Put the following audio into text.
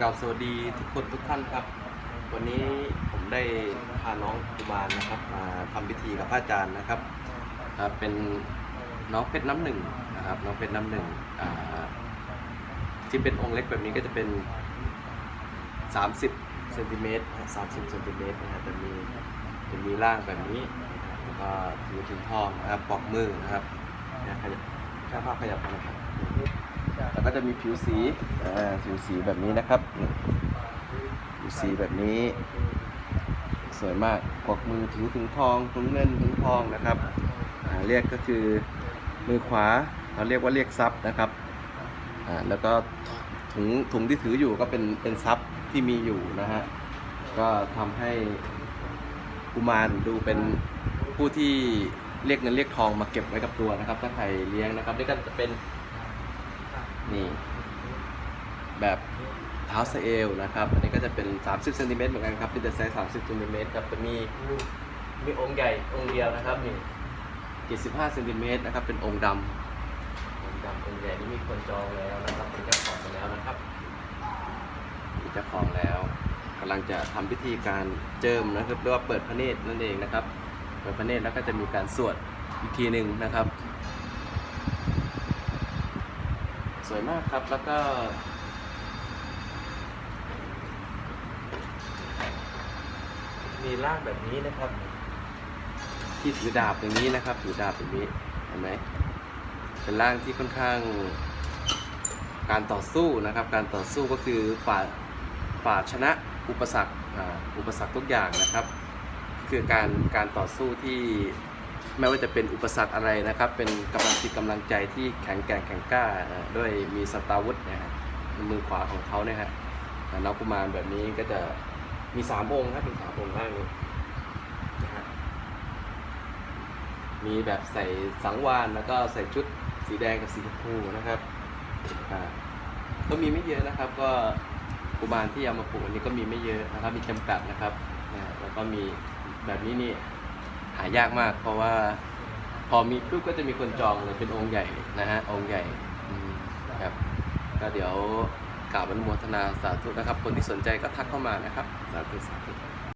กล่าวสวัสดีทุกคนทุกท่านครับ วันนี้ผมได้พาน้องกุมารนะครับมาทำพิธีกับพระอาจารย์นะครับเป็นน้องเพชรน้ำหนึ่งนะครับน้องเพชรน้ำหนึ่งที่เป็นองค์เล็กแบบนี้ก็จะเป็น 30เซนติเมตร30เซนติเมตรนะครับจะมีจะมีร่างแบบนี้แล้วก็ถือถุงทองนะครับปอกมือนะครับขยับข้าภาพขยับนะครับ แล้วก็จะมีผิวสีผิวสีแบบนี้นะครับผิวสีแบบนี้ สวยมากกวักมือถือถุงทองถุงเงินถุงทองนะครับเรียกก็คือมือขวาเราเรียกว่าเรียกซับนะครับแล้วก็ถุงถุงที่ถืออยู่ก็เป็นเป็นซับที่มีอยู่นะฮะก็ทำให้กุมารดูเป็นผู้ที่เรียกเงินเรียกทองมาเก็บไว้กับตัวนะครับ ถ้าใครเลี้ยงนะครับนี่ก็จะเป็น นี่แบบเท้าสะเอลนะครับ อันนี้ก็จะเป็น 30เซนติเมตรเหมือนกันครับเป็นแต่ไซส์30เซนติเมตรครับจะมีมีองค์ใหญ่องค์เดียวนะครับนี่75เซนติเมตรนะครับ เป็นองค์ดำองค์ดำองค์ใหญ่นี่มีคนจองแล้วนะครับเป็นเจ้าของไปแล้วนะครับมีเจ้าของแล้วกำลังจะทำพิธีการเจิมนะครับเรียกว่าเปิดพระเนตรนั่นเองนะครับเปิดพระเนตรแล้วก็จะมีการสวดอีกทีหนึ่งนะครับ สวยมากครับ แล้วก็มีร่างแบบนี้นะครับ ที่ถือดาบอย่างนี้นะครับถือดาบแบบนี้เห็นไหมเป็นร่างที่ค่อนข้างการต่อสู้นะครับ การต่อสู้ก็คือฝ่าฝ่าชนะอุปสรรคอ่าอุปสรรคทุกอย่างนะครับ คือการการต่อสู้ที่ ไม่ว่าจะเป็นอุปสรรคอะไรนะครับ เป็นกำลังจิตกำลังใจที่แข็งแกร่งแข็งกล้าด้วยมีสตาร์วุธนะฮะมือขวาของเขาเนี่ยฮะน้องกุมารแบบนี้ก็จะมีสามองค์ครับมีสามองค์ข้างนี้นะฮะมีแบบใส่สังวานแล้วก็ใส่ชุดสีแดงกับสีชมพูนะครับก็มีไม่เยอะนะครับ ก็กุมารที่เอามาปลูกวันนี้ก็มีไม่เยอะนะครับ มีจำกัดนะครับนะแล้วก็มีแบบนี้นี่ หายากมาก เพราะว่าพอมีปุ๊บก็จะมีคนจองเลยเป็นองค์ใหญ่นะฮะองค์ใหญ่ครับก็เดี๋ยวกล่าบอนุโมทนาสาธุนะครับ คนที่สนใจก็ทักเข้ามานะครับสาธุสาธุ